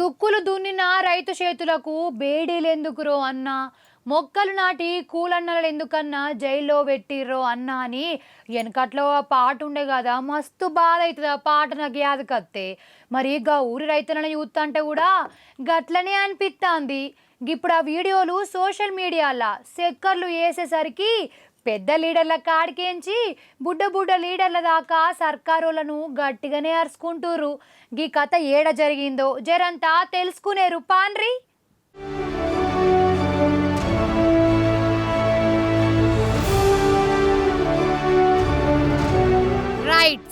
దుక్కులు దున్నిన రైతు చేతులకు బేడీలెందుకురో అన్న? మొక్కలు నాటి కూలన్నలు ఎందుకన్నా జైల్లో పెట్టిర్రో అన్నా అని వెనకట్లో ఆ పాట ఉండే కదా మస్తు బాధ అవుతుంది ఆ పాట నాకు యాదకత్తే. మరి గా ఊరి రైతులను చూస్తుంటే కూడా గట్లనే అనిపిస్తుంది ఇప్పుడు ఆ వీడియోలు సోషల్ మీడియాలో సెక్కర్లు వేసేసరికి పెద్ద లీడర్ల కాడికేంచి బుడ్డ బుడ్డ లీడర్ల దాకా సర్కారోళ్ళను గట్టిగానే అరుచుకుంటుర్రు. గీ కథ ఏడ జరిగిందో జరంతా తెలుసుకునేరు పాన్రి.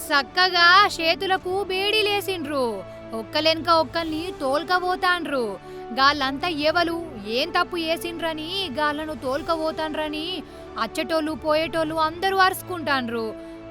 సక్కగా చక్కగా చేతులకు బేడీలేసిండ్రు. ఒక్కలెనక ఒక్కల్ని తోల్కపోతాండ్రు. గాళ్ళంతా ఎవలు? ఏం తప్పు చేసిండ్రని? గాళ్ళను తోల్కపోతాండ్రని? అచ్చటోళ్ళు పోయేటోళ్ళు అందరూ అరుచుకుంటాండ్రు.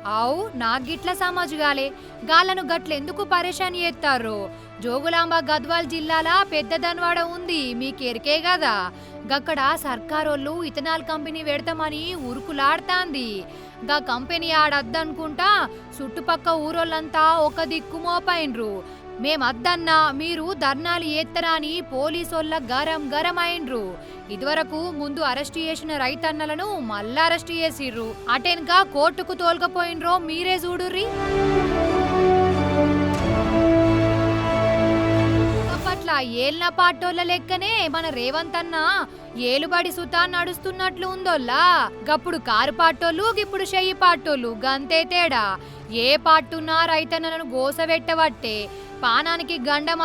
అవు నాకు గిట్ల సమాజుగాలే. గట్ల గట్లెందుకు పరేషాన్ చేస్తారు జోగులాంబ గద్వాల్ జిల్లాల పెద్ద దన్వాడ ఉంది మీకెరికే కదా గక్కడ సర్కారోళ్ళు ఇథనాల్ కంపెనీ పెడతామని ఉరుకులాడుతాంది. గా కంపెనీ ఆడద్దనుకుంటా చుట్టుపక్క ఊరోళ్ళంతా ఒక దిక్కు మోపైండ్రు మేమద్దన్నా మీరు ధర్నాలు ఏత్తరా అని పోలీసోళ్ళ గరం గరం అయిండ్రు ఇదివరకు ముందు అరెస్ట్ చేసిన రైతన్నలను మళ్ళా అరెస్ట్ చేసిర్రు. అటెన్క కోర్టుకు తోల్కపోయినరో మీరే చూడుర్రి. అప్పట్ల ఏళ్ళ పాటోళ్ళ లెక్కనే మన రేవంత్ అన్న ఏలుబడి సుతా నడుస్తున్నట్లు ఉందోల్లా. గప్పుడు కారు పాటోళ్ళు గిప్పుడు చెయ్యి పాటోళ్ళు గంతే తేడా. ఏ పాటున్నా రైతన్నలను గోసబెట్టబట్టే పానానికి గండం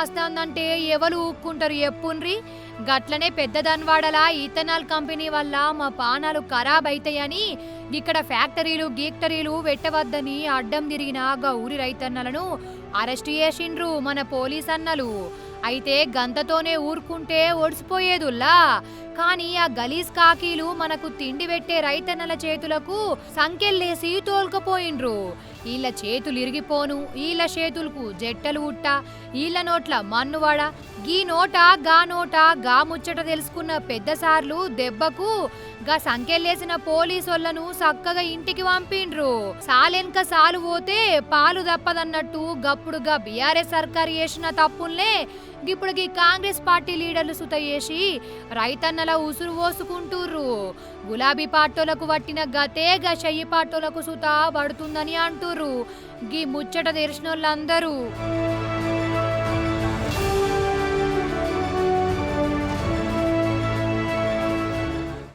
ఎవరు ఊక్కుంటారు ఎప్పుండ్రి? గట్లనే పెద్ద దన్వాడలా ఈథనాల్ కంపెనీ వల్ల మా పానాలు ఖరాబ్ అవుతాయని ఇక్కడ ఫ్యాక్టరీలు గీక్టరీలు పెట్టవద్దని అడ్డం తిరిగిన గా ఊరి రైతన్నలను అరెస్ట్ చేసిండ్రు మన పోలీస్ అన్నలు అయితే గంతతోనే ఊరుకుంటే ఒడిసిపోయేదుల్లా కానీ ఆ గలీజ్ కాకీలు మనకు తిండి పెట్టే రైతన్నల చేతులకు సంకెళ్ళేసి తోల్కపోయిండ్రు. ఈళ్ళ చేతులు ఇరిగిపోను ఈళ్ళ చేతులకు జట్టలు ఉట్ట ఈళ్ళ నోట్ల మన్నువాడ గీ నోట గా నోట గా ముచ్చట తెలుసుకున్న పెద్దసార్లు దెబ్బకు గా సంకెళ్ళేసిన పోలీసోళ్ళను చక్కగా ఇంటికి పంపిండ్రు. సాలెన్క సాలు పోతే పాలు దప్పదన్నట్టు గప్పుడుగా బీఆర్ఎస్ సర్కారు చేసిన తప్పుల్నే ఇప్పుడు గీ కాంగ్రెస్ పార్టీ లీడర్లు సుత చేసి రైతన్నల ఉసురు పోసుకుంటుర్రు. గులాబీ పార్టీలకు పట్టిన గతే గా చెయ్యి పార్టీలకు సుత పడుతుందని అంటుర్రు. గీ ముచ్చట తెలిసినోళ్ళందరూ.